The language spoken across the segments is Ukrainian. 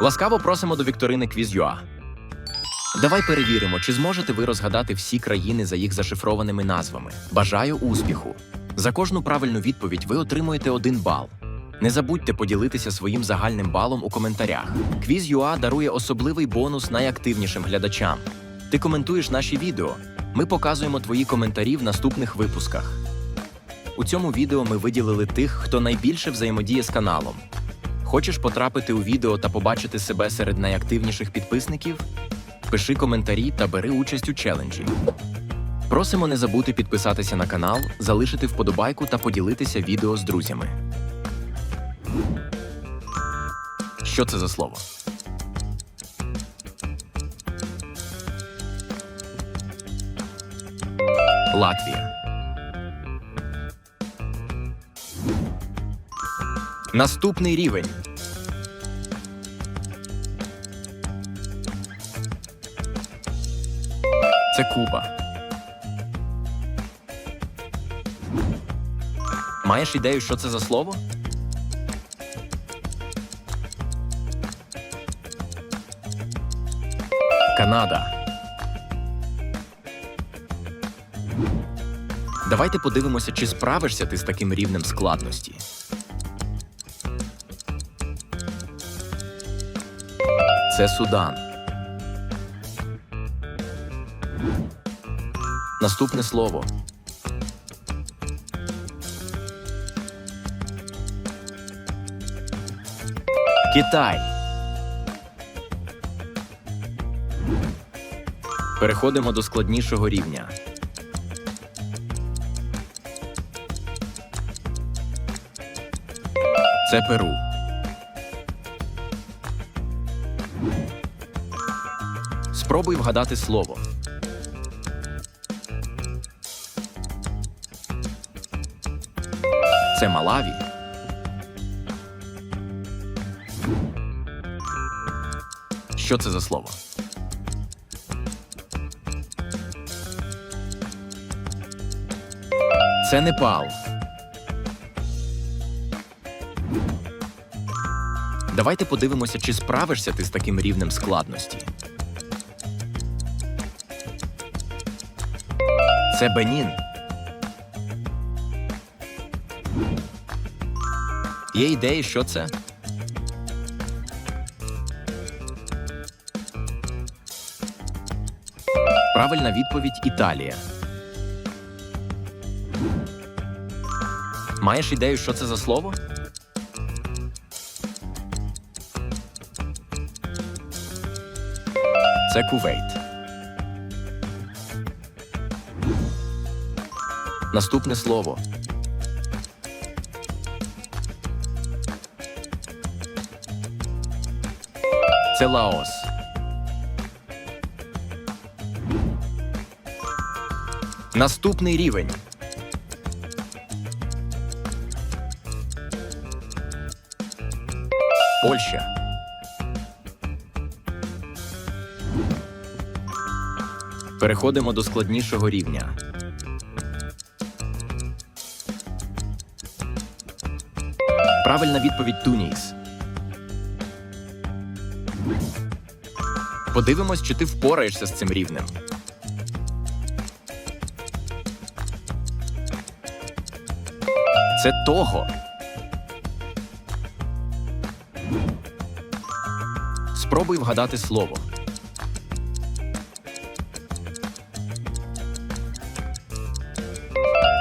Ласкаво просимо до вікторини Quiz.ua. Давай перевіримо, чи зможете ви розгадати всі країни за їх зашифрованими назвами. Бажаю успіху! За кожну правильну відповідь ви отримуєте один бал. Не забудьте поділитися своїм загальним балом у коментарях. Quiz.ua дарує особливий бонус найактивнішим глядачам. Ти коментуєш наші відео. Ми показуємо твої коментарі в наступних випусках. У цьому відео ми виділили тих, хто найбільше взаємодіє з каналом. Хочеш потрапити у відео та побачити себе серед найактивніших підписників? Пиши коментарі та бери участь у челенджі. Просимо не забути підписатися на канал, залишити вподобайку та поділитися відео з друзями. Що це за слово? Латвія. Наступний рівень. Це Куба. Маєш ідею, що це за слово? Канада. Давайте подивимося, чи справишся ти з таким рівнем складності. Це Судан. Наступне слово. Китай. Переходимо до складнішого рівня. Це Перу. Спробуй вгадати слово. Це Малаві. Що це за слово? Це Непал. Давайте подивимося, чи справишся ти з таким рівнем складності. Це Бенін. Є ідеї, що це? Правильна відповідь Італія. Маєш ідею, що це за слово? Це Кувейт. Наступне слово. Це Лаос. Наступний рівень. Польща. Переходимо до складнішого рівня. Правильна відповідь Туніс. Подивимось, чи ти впораєшся з цим рівнем. Це того. Спробуй вгадати слово.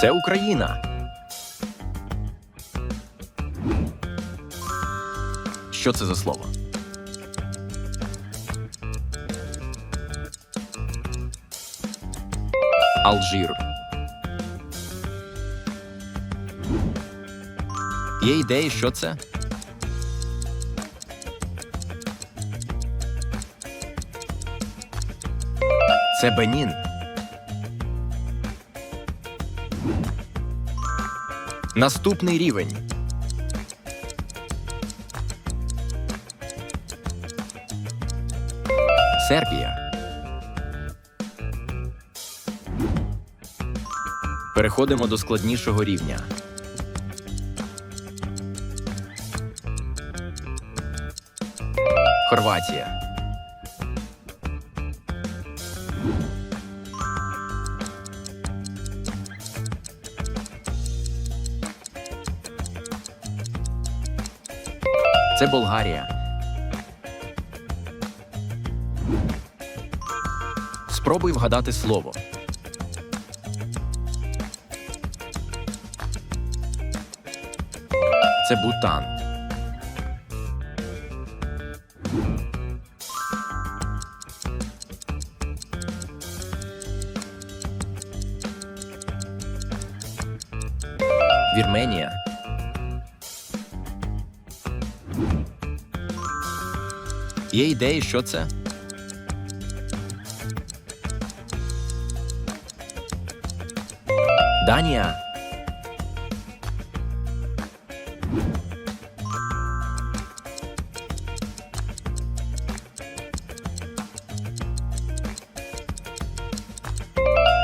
Це Україна. Що це за слово? Алжир. Є ідеї, що це? Це Бенін. Наступний рівень. Сербія. Переходимо до складнішого рівня. Хорватія. Це Болгарія. Спробуй вгадати слово. Це Бутан. Вірменія. Є ідеї, що це? Данія.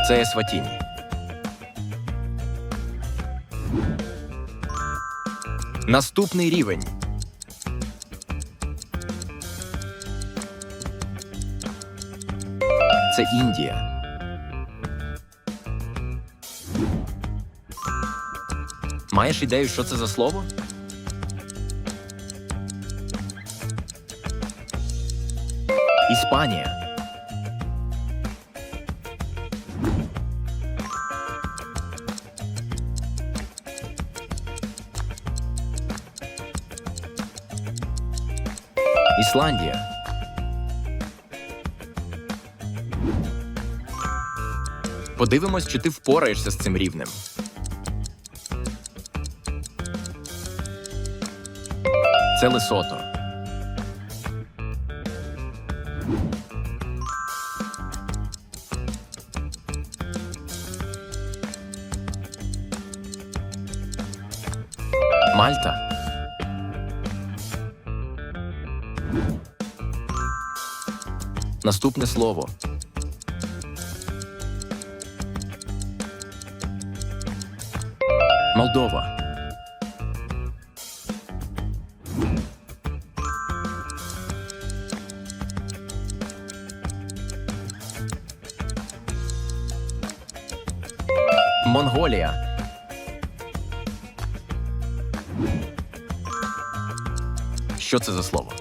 Це Есватіні. Наступний рівень. Це Індія. Маєш ідею, що це за слово? Іспанія. Ісландія. Подивимось, чи ти впораєшся з цим рівнем. Це Лесото. Мальта. Наступне слово. Молдова. Монголія. Що це за слово?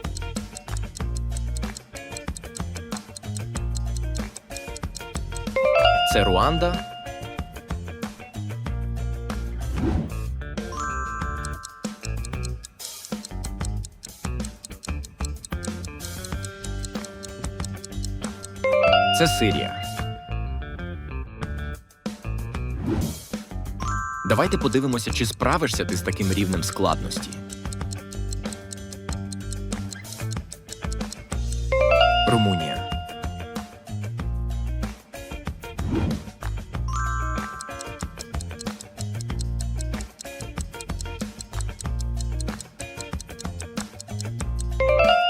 Це Руанда. Це Сирія. Давайте подивимося, чи справишся ти з таким рівнем складності. Румунія.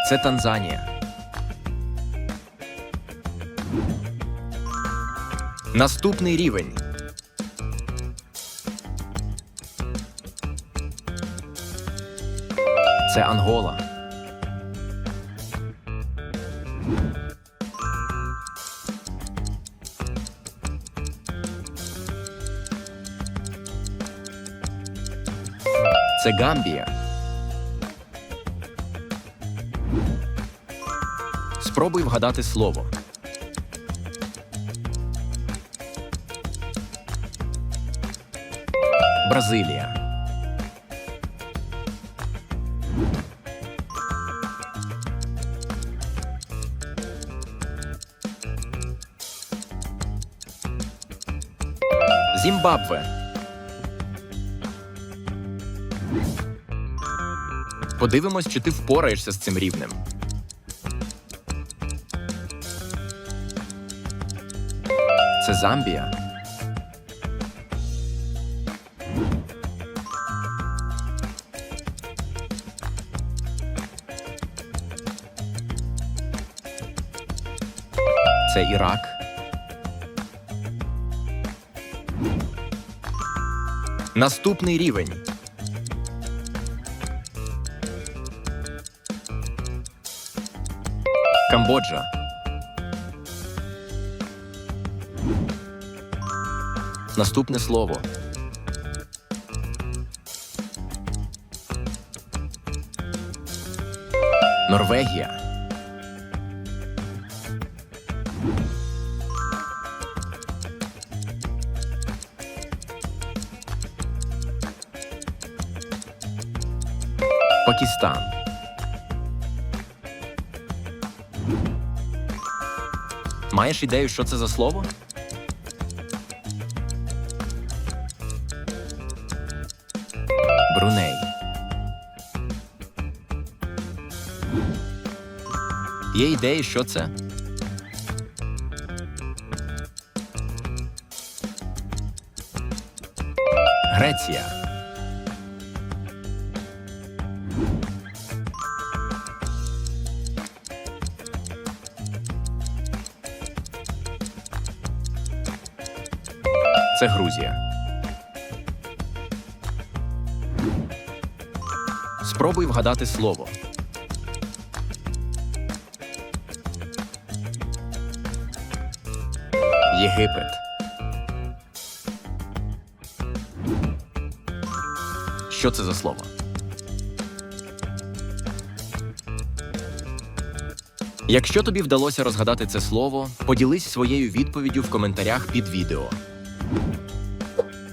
Це Танзанія. Наступний рівень. Це Ангола. Це Гамбія. Спробуй вгадати слово. Бразилія. Зімбабве. Подивимось, чи ти впораєшся з цим рівнем. Це Замбія. Це Ірак. Наступний рівень. Камбоджа. Наступне слово. Норвегія. Пакистан. Маєш ідею, що це за слово? Бруней. Є ідеї, що це? Греція. Це Грузія. Спробуй вгадати слово. Єгипет. Що це за слово? Якщо тобі вдалося розгадати це слово, поділись своєю відповіддю в коментарях під відео.